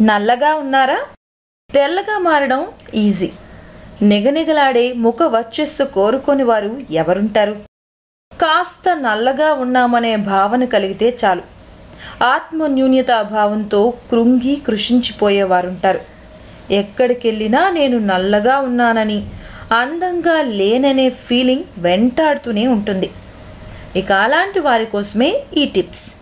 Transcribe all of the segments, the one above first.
నల్లగా ఉన్నారా? తెల్లగా మారడం ఈజీ. నిగనిగలాడే ముఖ వచ్చస్సు కోరుకొని వారు ఎవరుంటారు? కాస్త నల్లగా ఉన్నామనే భావన కలిగితే చాలు. ఆత్మన్యూన్యతా భావంతో కృంగి కృషించిపోయేవారుంటారు ఎక్కడికెళ్ళినా నేను నల్లగా ఉన్నానని అందంగా లేననే ఫీలింగ్ వెంటాడుతూనే ఉంటుంది. ఇక అలాంటి వారి కోసమే ఈ టిప్స్.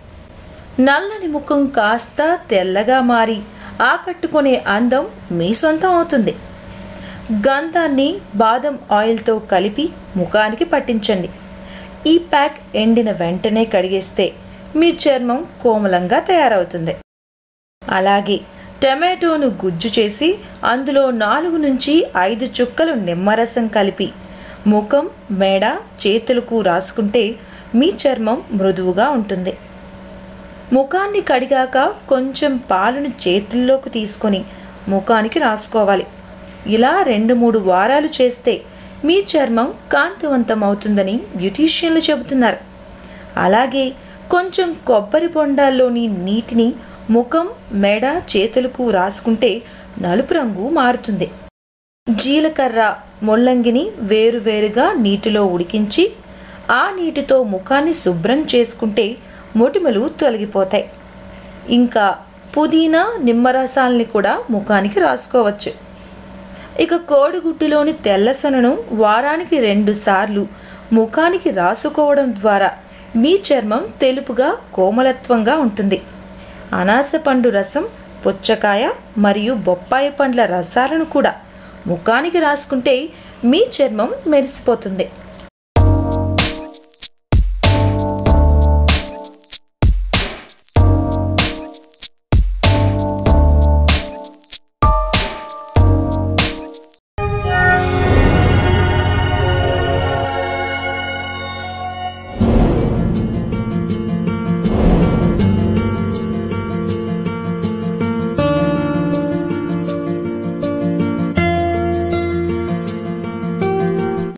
నల్లని ముఖం కాస్త తెల్లగా మారి ఆకట్టుకునే అందం మీ సొంతం అవుతుంది. గంధాన్ని బాదం ఆయిల్తో కలిపి ముఖానికి పట్టించండి. ఈ ప్యాక్ ఎండిన వెంటనే కడిగేస్తే మీ చర్మం కోమలంగా తయారవుతుంది. అలాగే టమాటోను గుజ్జు చేసి అందులో నాలుగు నుంచి ఐదు చుక్కలు నిమ్మరసం కలిపి ముఖం మెడ చేతులకు రాసుకుంటే మీ చర్మం మృదువుగా ఉంటుంది. ముఖాన్ని కడిగాక కొంచెం పాలును చేతుల్లోకి తీసుకొని ముఖానికి రాసుకోవాలి. ఇలా రెండు మూడు వారాలు చేస్తే మీ చర్మం కాంతివంతం అవుతుందని బ్యూటీషియన్లు చెబుతున్నారు. అలాగే కొంచెం కొబ్బరి బొండాల్లోని నీటిని ముఖం మెడ చేతులకు రాసుకుంటే నలుపు రంగు మారుతుంది. జీలకర్ర ముల్లంగిని వేరువేరుగా నీటిలో ఉడికించి ఆ నీటితో ముఖాన్ని శుభ్రం చేసుకుంటే మొటిమలు తొలగిపోతాయి. ఇంకా పుదీనా నిమ్మరసాల్ని కూడా ముఖానికి రాసుకోవచ్చు. ఇక కోడిగుడ్డులోని తెల్లసనను వారానికి రెండు సార్లు ముఖానికి రాసుకోవడం ద్వారా మీ చర్మం తెలుపుగా కోమలత్వంగా ఉంటుంది. అనాస పండు రసం పుచ్చకాయ మరియు బొప్పాయి పండ్ల రసాలను కూడా ముఖానికి రాసుకుంటే మీ చర్మం మెరిసిపోతుంది.